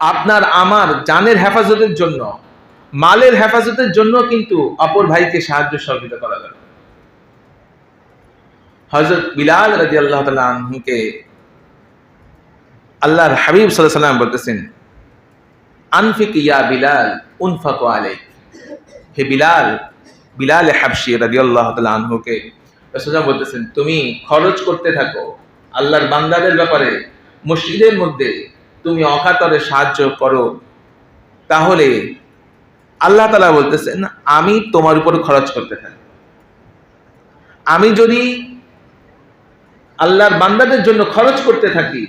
আপনার আমার জানের হেফাজতের জন্য, মালের হেফাজতের জন্য কিন্তু অপর ভাইকে সাহায্য সহযোগিতা করা দরকার। হজরত বিলাল রাজি আল্লাহ আনহুকে আল্লাহর হাবিব সাল্লাম বলতেছেন, আনফিক ইয়া বিলাল, উনফাক আলাইক। হে বিলাল বিলাল হাবশি রাজি আল্লাহ রাসূলুল্লাহ বলতেছেন, তুমি খরচ করতে থাকো, আল্লাহর বান্দাদের ব্যাপারে, মসজিদের মধ্যে তুমি অকাতরে সাহায্য করো। তাহলে আল্লাহ তালা বলতেছেন, আমি তোমার উপর খরচ করতে থাকি। আমি যদি আল্লাহর বান্দাদের জন্য খরচ করতে থাকি,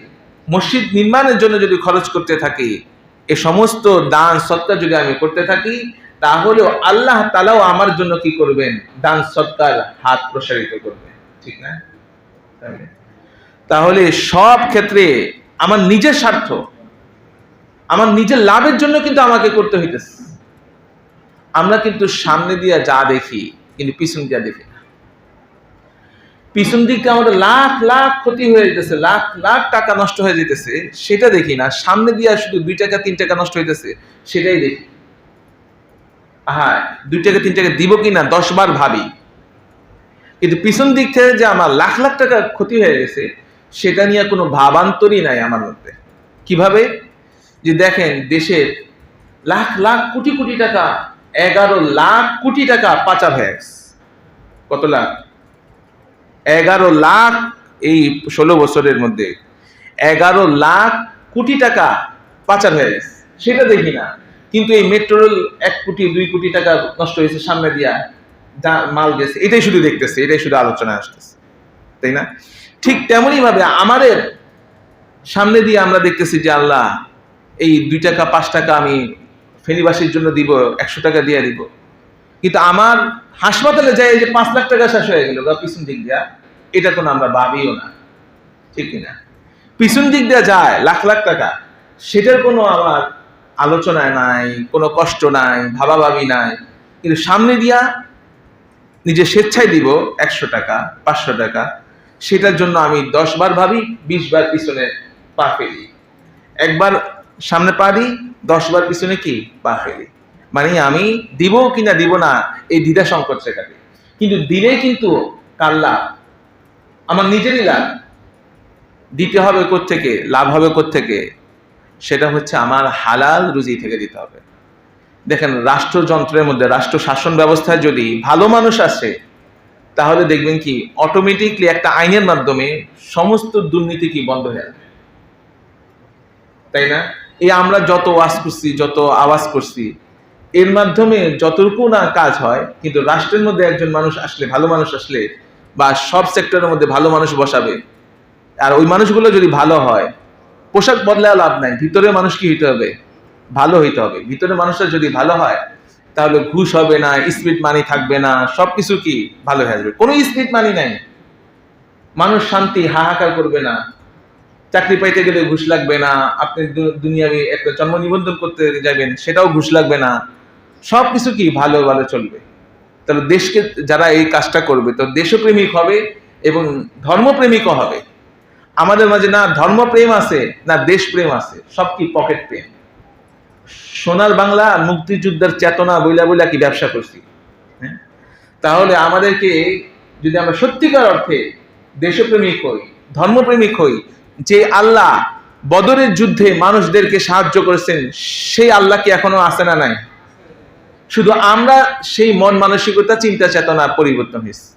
মসজিদ নির্মাণের জন্য যদি খরচ করতে থাকি, এ সমস্ত দান সৎকার যদি আমি করতে থাকি, তাহলেও আল্লাহ তালাও আমার জন্য কি করবেন? দান সৎকার হাত প্রসারিত করবেন। ঠিক না? তাহলে সব ক্ষেত্রে আমার নিজের স্বার্থ, আমার নিজের লাভের জন্য কিন্তু আমাকে করতে হইতেছে। আমরা কিন্তু সামনে দিয়ে যা দেখি, কিন্তু পিছন দিয়ে দেখি না। পিছন দিকে আমাদের লাখ লাখ ক্ষতি হয়ে যেতেছে লাখ লাখ টাকা নষ্ট হয়ে যেতেছে সেটা দেখি না। সামনে দিয়ে শুধু দুই টাকা, তিন টাকা নষ্ট হইতেছে, সেটাই দেখি। হ্যাঁ দুই টাকা, তিন টাকা দিব কিনা, দশ বার ভাবি। কিন্তু পিছন দিক থেকে যে আমার লাখ লাখ টাকা ক্ষতি হয়ে গেছে সেটা নিয়ে কোনো ভাবান্তরই নাই আমার মধ্যে। কীভাবে? যে দেখেন দেশের লাখ লাখ, কোটি কোটি টাকা, এগারো লাখ কোটি টাকা পাচার হয়ে গেছে। কত লাখ? এগারো লাখ এই ষোলো বছরের মধ্যে এগারো লাখ কোটি টাকা পাচার হয়ে গেছে। সেটা দেখি না। কিন্তু এই মেট্রো রেল এক কোটি, দুই কোটি টাকা নষ্ট হয়েছে সামনে দিয়া মাল গেছে, এটাই শুধু দেখতেছে, এটাই শুধু আলোচনায় আসতেছে। তাই না? ঠিক তেমনই ভাবে আমাদের সামনে দিয়ে আমরা দেখতেছি যে আল্লাহ, এই দুই টাকা, পাঁচ টাকা আমি ফেনীবাসীর জন্য দিব, একশো টাকা দিয়ে দিব। কিন্তু আমার হাসপাতালে যাই যে পাঁচ লাখ টাকা শেষ হয়ে গেল, বা পিছন দিক দিয়া, এটা কোনো আমরা ভাবিও না। ঠিক কিনা? পিছন দিক দিয়ে যায়, লাখ লাখ টাকা। সেটার কোনো আমার আলোচনায় নাই, কোনো কষ্ট নাই, ভাবাভাবি নাই। কিন্তু সামনে দিয়া নিজে স্বেচ্ছায় দিব একশো টাকা, পাঁচশো টাকা সেটার জন্য আমি দশ বার ভাবি বিশ বার পিছনে পা ফেলি। একবার সামনে পা দিই দশ বার পিছনে কি? পা ফেলি। মানে আমি দিব কি না দিব না, এই দ্বিধা সংকট শেখাতে। কিন্তু দিলে কিন্তু কার লাভ? আমার নিজেরই লাভ। দিতে হবে থেকে লাভ হবে থেকে সেটা হচ্ছে আমার হালাল রুজি থেকে দিতে হবে। দেখেন, রাষ্ট্রযন্ত্রের মধ্যে রাষ্ট্র শাসন ব্যবস্থায় যদি ভালো মানুষ আসে তাহলে দেখবেন কি অটোমেটিকলি একটা আইনের মাধ্যমে সমস্ত দুর্নীতি কি বন্ধ হয়ে যাবে। তাই না? এই আমরা যত ওয়াজ করছি, যত আওয়াজ করছি, এর মাধ্যমে যতটুকু না কাজ হয়, কিন্তু রাষ্ট্রের মধ্যে একজন মানুষ আসলে, ভালো মানুষ আসলে, বা সব সেক্টরের মধ্যে ভালো মানুষ বসাবে, আর ওই মানুষগুলো যদি ভালো হয়, পোশাক বদলায় লাভ নাই ভিতরে মানুষ কি হইতে হবে? ভালো হইতে হবে। ভিতরে মানুষরা যদি ভালো হয় তাহলে ঘুষ হবে না, স্পিড মানি থাকবে না, সবকিছু কি ভালো হয়ে যাবে? কোনো স্পিড মানি নাই। মানুষ শান্তি, হাহাকার করবে না। চাকরি পাইতে গেলে ঘুষ লাগবে না। আপনি দুনিয়াবি একটা জন্ম নিবন্ধন করতে যাবেন, সেটাও ঘুষ লাগবে না। সবকিছু কি ভালো ভালো চলবে? তাহলে দেশকে, যারা এই কাজটা করবে, তো দেশপ্রেমিক হবে এবং ধর্মপ্রেমিকও হবে। আমাদের মাঝে না ধর্মপ্রেম আছে, না দেশপ্রেম আছে, সব কি পকেট প্রেম সোনার বাংলা মুক্তিযুদ্ধের চেতনা বইলা বইলা কি ব্যবসা করছি? হ্যাঁ? তাহলে আমাদেরকে যদি আমরা সত্যিকার অর্থে দেশপ্রেমিক হই, ধর্মপ্রেমিক হই, যে আল্লাহ বদরের যুদ্ধে মানুষদেরকে সাহায্য করেছেন, সেই আল্লাহ কি এখনও আসে না নাই? শুধু আমরা সেই মন মানসিকতা, চিন্তা চেতনা পরিবর্তন হয়েছে।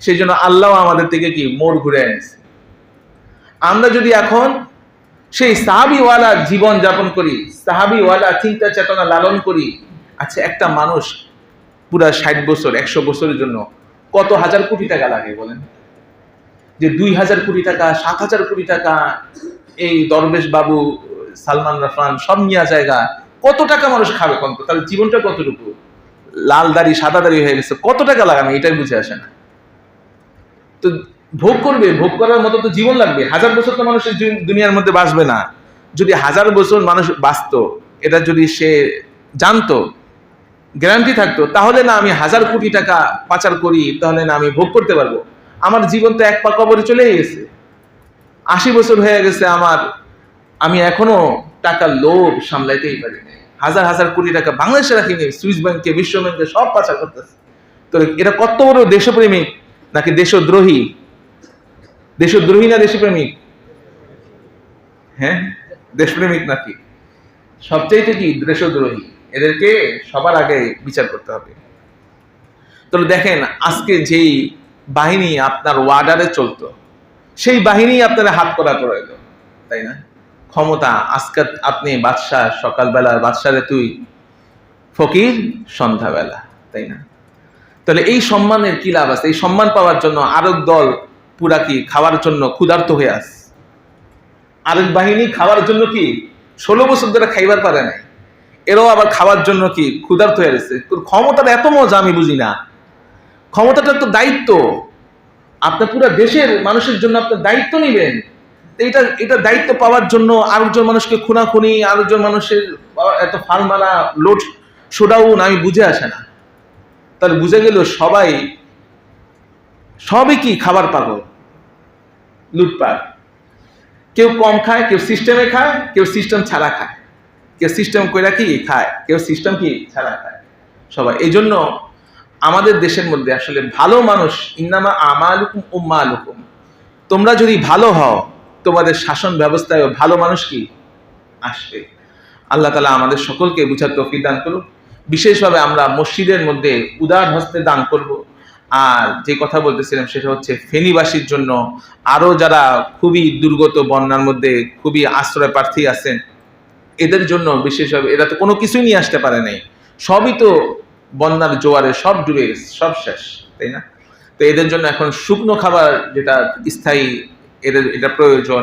সেই জন্য আল্লাহ আমাদের থেকে কি? মোড় ঘুরে এনেছে। আমরা যদি এখন সেই সাহাবিওয়ালা জীবন যাপন করি, সাহাবিওয়ালা চিন্তা চেতনা লালন করি। আচ্ছা একটা মানুষ পুরা ষাট বছর, একশো বছরের জন্য কত হাজার কোটি টাকা লাগে বলেন? যে দুই হাজার কোটি টাকা, সাত হাজার কোটি টাকা, এই দরবেশ বাবু, সালমান রাফান, সব নিয়ে জায়গা, কত টাকা মানুষ খাবে কত তাহলে জীবনটা কতটুকু? লাল দাড়ি, সাদা দাড়ি হয়ে গেছে, কত টাকা লাগানো এটাই বুঝে আসে না। তো ভোগ করবে, ভোগ করার মতো তো জীবন লাগবে। হাজার বছর তো মানুষের দুনিয়ার মধ্যে বাঁচবে না। যদি হাজার বছর মানুষ বাঁচত, এটা যদি সে জানতো গ্যারান্টি থাকতো, তাহলে না আমি হাজার কোটি টাকা পাচার করি, তাহলে না আমি ভোগ করতে পারব। আমার জীবন তো এক পা কবরে চলেই গেছে। আশি বছর হয়ে গেছে আমার। আমি এখনও টাকার লোভ সামলাইতেই পারি হাজার হাজার কোটি টাকা বাংলাদেশে রাখিনি সুইস ব্যাংকে, বিশ্ব ব্যাংকে সব পাচার করতেছে। তো এটা কত বড় দেশপ্রেমিক, নাকি দেশদ্রোহী? দেশদ্রোহী না দেশপ্রেমিক? হ্যাঁ? দেশপ্রেমিক নাকি? সবচাইতে কি দেশদ্রোহী? এদেরকে সবার আগে বিচার করতে হবে। তো দেখেন, আজকে যেই বাহিনী আপনার ওয়ার্ডারে চলতো, সেই বাহিনী আপনারা হাত করা করে তাই না? ক্ষমতা আজকে আপনি বাদশাহ, সকালবেলা বাদশারে তুই, ফকির, সন্ধ্যাবেলা, তাই না? তাহলে এই সম্মানের কি লাভ আছে? এই সম্মান পাওয়ার জন্য আরেক দল পুরা কি? খাওয়ার জন্য ক্ষুধার্ত হয়ে আস। আরেক বাহিনী খাওয়ার জন্য কি? ষোলো বছর ধরে খাইবার পারে নাই। এরাও আবার খাওয়ার জন্য কি? ক্ষুধার্ত হয়ে গেছে। ক্ষমতাটা এত মজা, আমি বুঝি না। ক্ষমতাটা তো দায়িত্ব। আপনার পুরো দেশের মানুষের জন্য আপনার দায়িত্ব নেবেন। এটা এটা দায়িত্ব পাওয়ার জন্য আরেকজন মানুষকে খুনাখুনি, আরেকজন মানুষের এত ফাল মারা, লোড শোডাউন আমি বুঝে আসে না। তাহলে বুঝে গেল সবাই, সবই কি খাবার পাগল? লুটপাট। কেউ কম খায়, কেউ সিস্টেমে খায়, কেউ সিস্টেম ছাড়া খায়। কেউ সিস্টেম কইরা কি খায়, কেউ সিস্টেম কি ছাড়া খায়। সবাই এই জন্য আমাদের দেশের মধ্যে আসলে ভালো মানুষ, ইন্নামা আমালুকুম উম্মালুকুম। তোমরা যদি ভালো হও, তোমাদের শাসন ব্যবস্থায় ভালো মানুষ কি? আসবে। আল্লাহ তালা আমাদের সকলকে বুঝার তৌফিক দান করুক। বিশেষভাবে আমরা মসজিদের মধ্যে উদার হস্তে দান করব। আর যে কথা বলতেছিলাম সেটা হচ্ছে ফেনীবাসীর জন্য আরও যারা খুবই দুর্গত বন্যার মধ্যে খুবই আশ্রয় প্রার্থী আছেন, এদের জন্য বিশেষভাবে এরা তো কোনো কিছুই নিয়ে আসতে পারে নাই। সবই তো বন্যার জোয়ারে সব ডুবে সব শেষ, তাই না? তো এদের জন্য এখন শুকনো খাবার যেটা স্থায়ী, এদের এটা প্রয়োজন,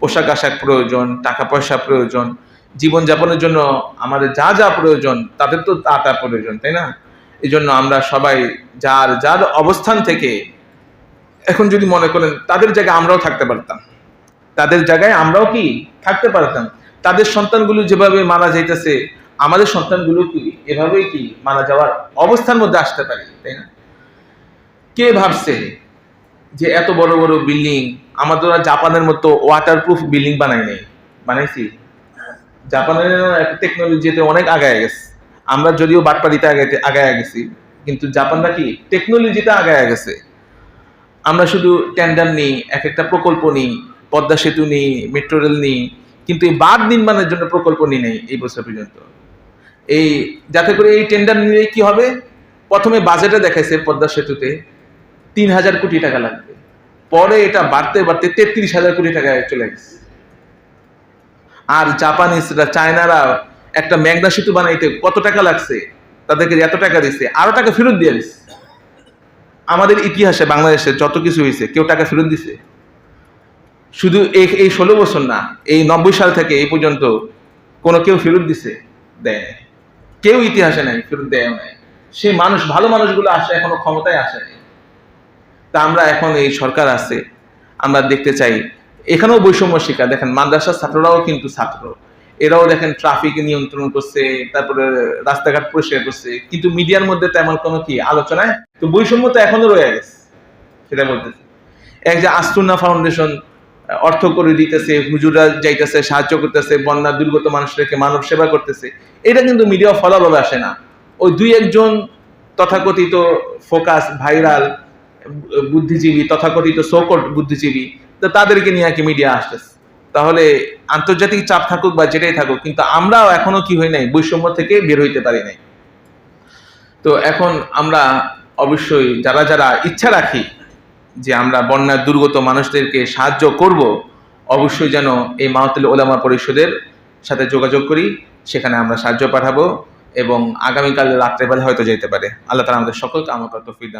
পোশাক আশাক প্রয়োজন, টাকা পয়সা প্রয়োজন, জীবনযাপনের জন্য আমাদের যা যা প্রয়োজন, তাদের তো তা তা প্রয়োজন, তাই না? এই জন্য আমরা সবাই যার যার অবস্থান থেকে এখন যদি মনে করেন, তাদের জায়গায় আমরাও থাকতে পারতাম। তাদের জায়গায় আমরাও কি থাকতে পারতাম? তাদের সন্তানগুলো যেভাবে মারা যাইতেছে, আমাদের সন্তানগুলো কি এভাবেই কি মারা যাওয়ার অবস্থার মধ্যে আসতে পারে, তাই না? কে ভাবছে যে এত বড় বড় বিল্ডিং, আমাদের জাপানের মতো ওয়াটারপ্রুফ বিল্ডিং বানাই নেই? বানাইছি। জাপানের টেকনোলজিতে অনেক আগায় গেছে। আমরা যদিও বাটপাড়িতে আগে আগায় গেছি, কিন্তু জাপানরা কি টেকনোলজিতে আগায় গেছে? আমরা শুধু টেন্ডার নিই, এক একটা প্রকল্প নিই, পদ্মা সেতু নিই মেট্রো রেল নিই, কিন্তু এই বাঁধ নির্মাণের জন্য প্রকল্প নিই নেই এই বছর পর্যন্ত। এই, যাতে করে এই টেন্ডার নিলে কি হবে? প্রথমে বাজেটে দেখাইছে পদ্মা সেতুতে তিন হাজার কোটি টাকা লাগবে। পরে এটা বাড়তে বাড়তে তেত্রিশ হাজার কোটি টাকায় চলে গেছে। আর জাপানিজরা, চায়নারা একটা মেঘনা সেতু বানাইতে কত টাকা লাগছে? তাদেরকে এত টাকা দিচ্ছে আরও টাকা ফেরত দিয়ে দিচ্ছে আমাদের ইতিহাসে, বাংলাদেশে যত কিছু হয়েছে, কেউ টাকা ফেরত দিছে। শুধু এই ষোলো বছর না, এই নব্বই সাল থেকে এই পর্যন্ত কোনো কেউ ফেরত দিছে, দেয় নাই। কেউ ইতিহাসে নাই, ফেরত দেয় নাই। সেই মানুষ, ভালো মানুষগুলো আসে, এখনও ক্ষমতায় আসে নাই। তা আমরা এখন এই সরকার আছে, আমরা দেখতে চাই। এখানেও বৈষম্য শিকার, দেখেন মাদ্রাসার ছাত্ররাও কিন্তু ছাত্র। এরাও দেখেন ট্রাফিক নিয়ন্ত্রণ করছে, তারপরে রাস্তাঘাট পরিষ্কার করছে। কিন্তু মিডিয়ার মধ্যে তেমন কোনো কি আলোচনায়? তো বৈষম্য তো এখনও রয়ে গেছে, সেটা বলতেছে। এক যে আস্তুনা ফাউন্ডেশন অর্থ করে দিতেছে হুজুরা যাইতেছে, সাহায্য করতেছে, বন্যা দুর্গত মানুষদেরকে মানব সেবা করতেছে। এটা কিন্তু মিডিয়া ফলাভাবে আসে না। ওই দুই একজন তথাকথিত ফোকাস ভাইরাল বুদ্ধিজীবী, তথাকথিত সোকট বুদ্ধিজীবী, তো তাদেরকে নিয়ে আর কি মিডিয়া আসতেছে। তাহলে আন্তর্জাতিক চাপ থাকুক বা যেটাই থাকুক, কিন্তু আমরাও এখনও কি হই নাই, বৈষম্য থেকে বের হইতে পারি নাই। তো এখন আমরা অবশ্যই যারা যারা ইচ্ছা রাখি যে আমরা বন্যার দুর্গত মানুষদেরকে সাহায্য করব, অবশ্যই যেন এই মাহতুল ওলামা পরিষদের সাথে যোগাযোগ করি, সেখানে আমরা সাহায্য পাঠাবো এবং আগামীকাল রাত্রেবেলা হয়তো যেতে পারে। আল্লাহ তালা আমাদের সকলকে আমার তফিক